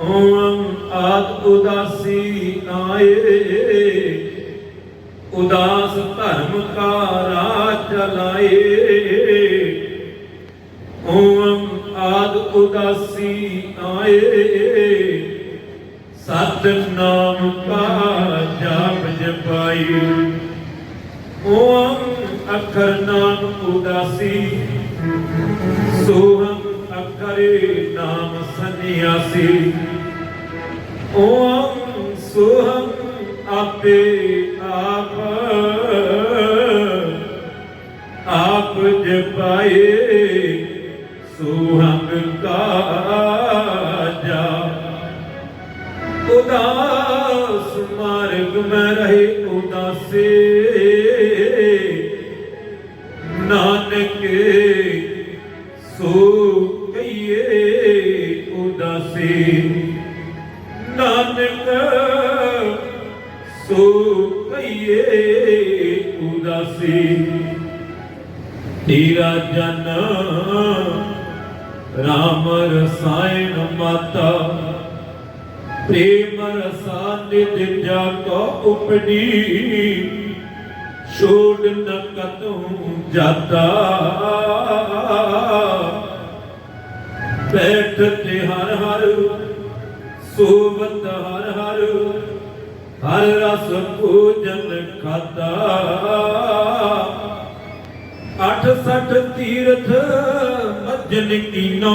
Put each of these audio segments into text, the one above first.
ਓਮ ਆਦ ਉਦਾਸੀ ਆਏ ਉਦਾਸ ਧਰਮ ਕਾ ਰਾਜ ਚਲਾਏ ਓਮ ਆਦ ਉਦਾਸੀ ਆਏ ਸਤ ਨਾਮ ਕਾ ਜਾਪ ਜਪਾਈ। ਓਮ ਅਖਰ ਨਾਮ ਉਦਾਸੀ। ਸੋਹਮ ਅਖਰੇ ਨਾਮ ਸੰਨਿਆਸੀ। ਓਮ ਸੋਹਮ ਆਪੇ ਆਪ ਆਪ ਜਪਾਏ ਸੋਹੰਗ ਕਾਜਾ ਉਦਾਸ ਮਾਰਗ ਮੈਂ ਰਹੇ ਉਦਾਸੇ ਕਈਏ ਉਦਾਸੀ ਤੇਰਾ ਜਨ, ਰਾਮ ਰਸਾਇਣ ਮਾਤਾ, ਪ੍ਰੇਮ ਰਸਾ ਨਿਤ ਕੋ ਉਪੜੀ ਛੋੜ ਨ ਕਤੂ ਜਾਤਾ। ਬੈਠ ਤੇ ਹਰ ਹਰ, ਸੋਵਤ ਹਰ ਹਰ। ਹਰ ਰਸ ਪੂਜਨ ਖਾਤਾ ਅਠ ਸਠ ਤੀਰਥ ਮੱਜਨ ਕੀਨੋ।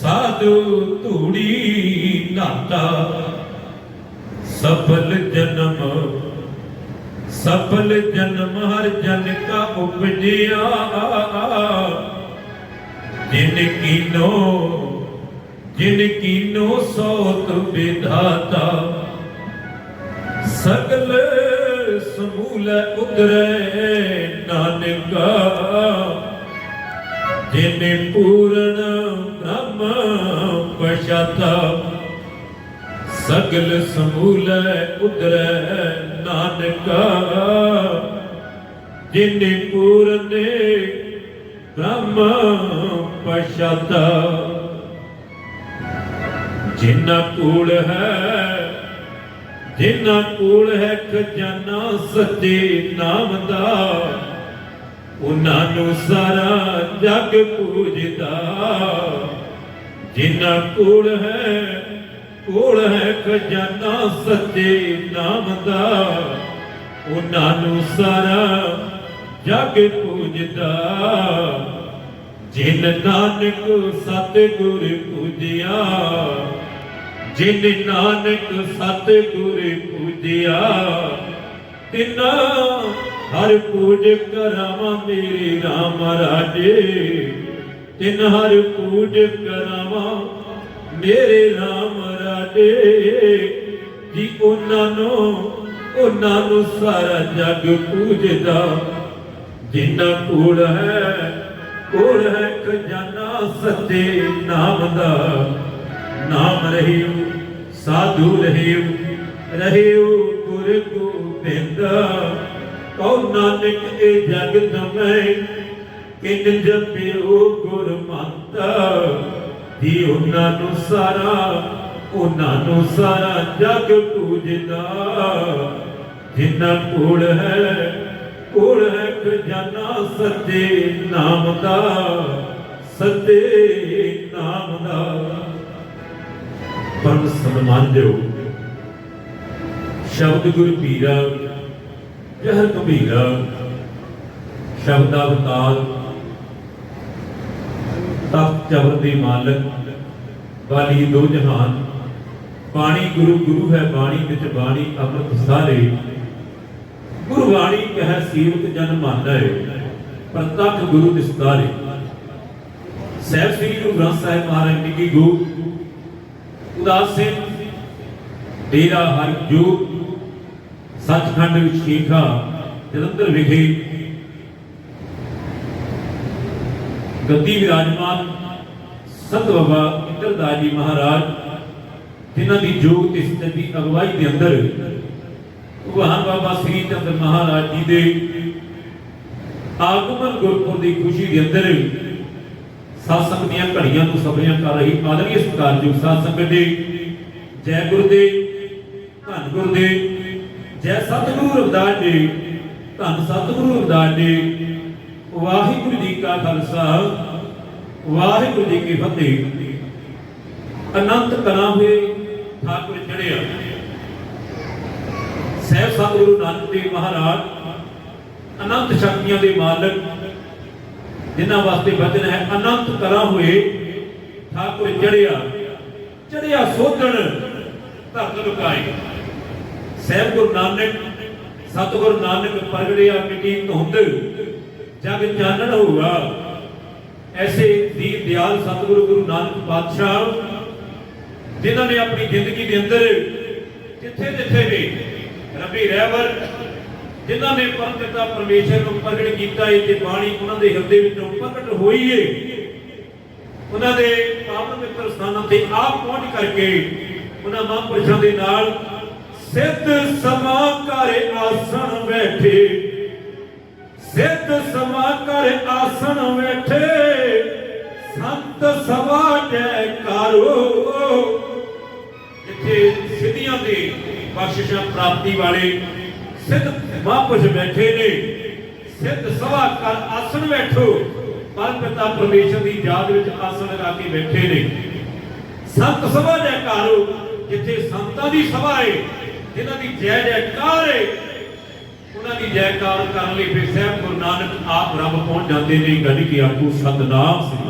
ਸਾਧੂ ਧੂੜੀ ਨਾਤਾ ਸਫਲ ਜਨਮ ਸਫਲ ਜਨਮ ਹਰ ਜਨ ਕਾ ਉਪਜਿਆ। ਜਿਨ ਕੀਨੋ ਜਿਨ ਕੀਨੋ ਸੋਤ ਵਿਧਾਤਾ। ਸਗਲ ਸਮੂਲ ਉਦਰੇ ਨਾਨਕਾ। ਜਿਨੇ ਪੂਰਨ ਬ੍ਰਹਮ ਪਛਾਤਾ, ਸਗਲ ਸਮੂਲ ਉਦਰੈ ਨਾਨਕਾ। ਜਿਨੇ ਪੂਰਨੇ ਬ੍ਰਹਮ ਪਛਾਤਾ ਜਿਨਾ ਕੂੜ ਹੈ ਜਿਨਾ ਕੋਲ ਹੈ ਖਜ਼ਾਨਾ, ਸੱਚੇ ਨਾਮ ਦਾ, ਉਹਨਾਂ ਨੂੰ ਸਾਰਾ ਜਗ ਪੂਜਦਾ। ਜਿਨਾ ਕੋਲ ਹੈ ਕੋਲ ਹੈ ਖਜ਼ਾਨਾ, ਸੱਚੇ ਨਾਮ ਦਾ, ਉਹਨਾਂ ਨੂੰ ਸਾਰਾ ਜਗ ਪੂਜਦਾ। ਜਿਨ ਨਾਨਕ ਸਤਿਗੁਰ ਪੂਜਿਆ ਜਿਨ ਨਾਨਕ ਸਤਿਗੁਰ ਪੂਜਿਆ, ਤਿਨਾ ਹਰ ਪੂਜ ਕਰਾਵਾਂ ਮੇਰੇ RAM ਰਾਜੇ, ਤਿਨ ਹਰ ਪੂਜ ਕਰਾਵਾਂ ਮੇਰੇ RAM ਰਾਜੇ। ਜੀ ਉਹਨਾਂ ਨੂੰ ਉਹਨਾਂ ਨੂੰ ਸਾਰਾ ਜਗ ਪੂਜਦਾ, ਜਿੰਨਾ ਕੋਲ ਹੈ ਕੋਲ ਹੈ ਖਜ਼ਾਨਾ ਸੱਚੇ ਨਾਮ ਦਾ। ਨਾਮ ਰਹਿਓ, ਸਾਧੂ ਰਹਿਓ ਰਹਿਓ ਗੁਰ ਗੋਬਿੰਦ ਕਉ ਨਾਨਕ ਇਹ ਜਗ ਨਮੈ ਕਿਨ ਜਪਿਓ ਗੁਰ ਮੰਤਾ। ਦੀ ਉਹਨਾਂ ਨੂੰ ਸਾਰਾ ਉਹਨਾਂ ਨੂੰ ਸਾਰਾ ਜਗ ਪੂਜਦਾ। ਜਿਨ੍ਹਾਂ ਕੋਲ ਹੈ ਕੋਲ ਹੈ ਖਜ਼ਾਨਾ ਸੱਚੇ ਨਾਮ ਦਾ, ਸੱਚੇ ਨਾਮ ਦਾ। ਪਰਮ ਸਨਮਾਨ ਦਿਓ ਸ਼ਬਦ ਗੁਰ ਪੀਰਾ, ਜਹਰ ਕਬੀਰਾ, ਸ਼ਬਦ ਅਵਤਾਰ, ਤਖਤ ਚਵਰ ਦੇ ਮਾਲਕ, ਵਾਲੀ ਦੋ ਜਹਾਨ। ਬਾਣੀ ਗੁਰੂ ਗੁਰੂ ਹੈ ਬਾਣੀ ਵਿੱਚ ਬਾਣੀ ਅੰਮ੍ਰਿਤ ਸਾਰੇ। ਗੁਰੂ ਬਾਣੀ ਕਹਿ ਸੀਰਤ ਜਨ ਮੰਨਦਾ ਹੈ ਪ੍ਰਤੱਖ ਗੁਰੂ ਦਿਸਦਾਰੇ ਸਹਿਬ ਸ੍ਰੀ ਗੁਰੂ ਗ੍ਰੰਥ ਸਾਹਿਬ ਮਹਾਰਾਜ ਜੀ ਕੀ ਗੁਰੂ ਉਦਾਸ ਸਿੰਘ ਡੇਰਾ ਹਰ ਸੱਚਖੰਡ ਵਿੱਚ ਸ਼ੀਖਾ ਜਲੰਧਰ ਵਿਖੇ ਗੱਦੀ ਵਿਰਾਜਮਾਨ ਸੰਤ ਬਾਬਾ ਇੰਦਰਦਾਸ ਜੀ ਮਹਾਰਾਜ, ਜਿਨ੍ਹਾਂ ਦੀ ਜੋਗ ਤੇ ਸਤਿ ਅਗਵਾਈ ਦੇ ਅੰਦਰ ਭਗਵਾਨ ਬਾਬਾ ਸ੍ਰੀ ਚੰਦ ਮਹਾਰਾਜ ਜੀ ਦੇ ਆਗਮਨ ਗੁਰਪੁਰ ਦੀ ਖੁਸ਼ੀ ਦੇ ਅੰਦਰ ਸਾਸੰਗ ਦੀਆਂ ਘੜੀਆਂ ਤੋਂ ਸਭਰੀਆਂ ਕਰ ਰਹੀ ਆਦਰਣੀ ਸਤਿਕਾਰਯੋਗ ਸਾਧ ਸੰਗਤ ਦੇ ਜੈ ਗੁਰਦੇਵ, ਧੰਨ ਗੁਰਦੇਵ, ਜੈ ਸਤਿਗੁਰੂ ਰਵਿਦਾਸ ਜੀ, ਧੰਨ ਸਤਿਗੁਰੂ ਰਵਿਦਾਸ ਜੀ, ਵਾਹਿਗੁਰੂ ਜੀ ਕਾ ਖਾਲਸਾ, ਵਾਹਿਗੁਰੂ ਜੀ ਕੀ ਫਤਿਹ। ਅਨੰਤ ਕਰਾਂ ਹੋਏ ਠਾਕੁਰ ਚੜਿਆ ਸਹਿਬ ਸਤਿਗੁਰੂ ਨਾਨਕ ਦੇਵ ਮਹਾਰਾਜ, ਅਨੰਤ ਸ਼ਕਤੀਆਂ ਦੇ ਮਾਲਕ ਜਿਨ੍ਹਾਂ ਵਾਸਤੇ ਵਚਨ ਹੈ, ਅਨੰਤ ਕਰਾਂ ਹੋਏ, ਠਾਕੁਰ ਚੜਿਆ ਚੜਿਆ ਸੋਧਣ, ਧਰਤ ਲੁਕਾਏ। ਸਹਿਬ ਗੁਰੂ ਨਾਨਕ, ਸਤਿਗੁਰੂ ਨਾਨਕ ਪ੍ਰਗਟਿਆ ਮਿੱਟੀ ਧੁੰਦ, ਜਗ ਚਾਨਣ ਹੋਊਗਾ। ਐਸੇ ਦੀਨ ਦਿਆਲ ਸਤਿਗੁਰੂ ਗੁਰੂ ਨਾਨਕ ਪਾਤਸ਼ਾਹ, ਜਿਨ੍ਹਾਂ ਨੇ ਆਪਣੀ ਜ਼ਿੰਦਗੀ ਦੇ ਅੰਦਰ ਜਿੱਥੇ ਜਿੱਥੇ ਵੀ ਰੱਬੀ ਰਹਿਬਰ ਜਿਨ੍ਹਾਂ ਨੇ ਪਰਮਪਿਤਾ ਪਰਮੇਸ਼ਰ ਨੂੰ ਪ੍ਰਗਟ ਕੀਤਾ ਏ ਤੇ ਬਾਣੀ ਉਹਨਾਂ ਦੇ ਹਿਰਦੇ ਵਿੱਚੋਂ ਪ੍ਰਗਟ ਹੋਈ ਏ। ਉਹਨਾਂ ਦੇ ਪਾਵਨ ਮਿੱਤਰ ਸਥਾਨਾਂ ਤੇ ਆਪ ਪਹੁੰਚ ਕਰਕੇ ਉਹਨਾਂ ਮਹਾਂਪੁਰਸ਼ਾਂ ਦੇ ਨਾਲ ਸਿੱਧ ਸਮਾ ਕਰ ਆਸਣ ਬੈਠੇ। ਸਿੱਧ ਸਮਾ ਕਰ ਆਸਣ ਬੈਠੇ। ਸੰਤ ਸਭਾ ਜੈਕਾਰੋ ਜਿੱਥੇ ਸਿੱਧੀਆਂ ਦੇ ਬਖਸ਼ਿਸ਼ਾਂ ਪ੍ਰਾਪਤੀ ਵਾਲੇ ਸਿੱਧ ਮਹਾਂਪੁਰਸ਼ ਬੈਠੇ ਨੇ। ਸਿੱਧ ਸਭਾ ਕਰ ਆਸਣ ਬੈਠੋ, ਪਰ ਪਿਤਾ ਪਰਮੇਸ਼ਰ ਦੀ ਯਾਦ ਵਿੱਚ ਆਸਣ ਲਗਾ ਕੇ ਬੈਠੇ ਨੇ। ਸੰਤ ਸਭਾ ਜੈਕਾਰੋ, ਜਿੱਥੇ ਸੰਤਾਂ ਦੀ ਸਭਾ ਏ, ਜਿਨ੍ਹਾਂ ਦੀ ਜੈ ਜੈਕਾਰ ਹੈ ਉਹਨਾਂ ਦੀ ਜੈਕਾਰ ਕਰਨ ਲਈ ਫਿਰ ਸਹਿਬ ਗੁਰੂ ਨਾਨਕ ਆਪ ਰੱਬ ਪਹੁੰਚ ਜਾਂਦੇ ਨੇ। ਗੱਡੀ ਕੀ ਆਖੂ, ਸਤਨਾਮ ਸਿੰਘ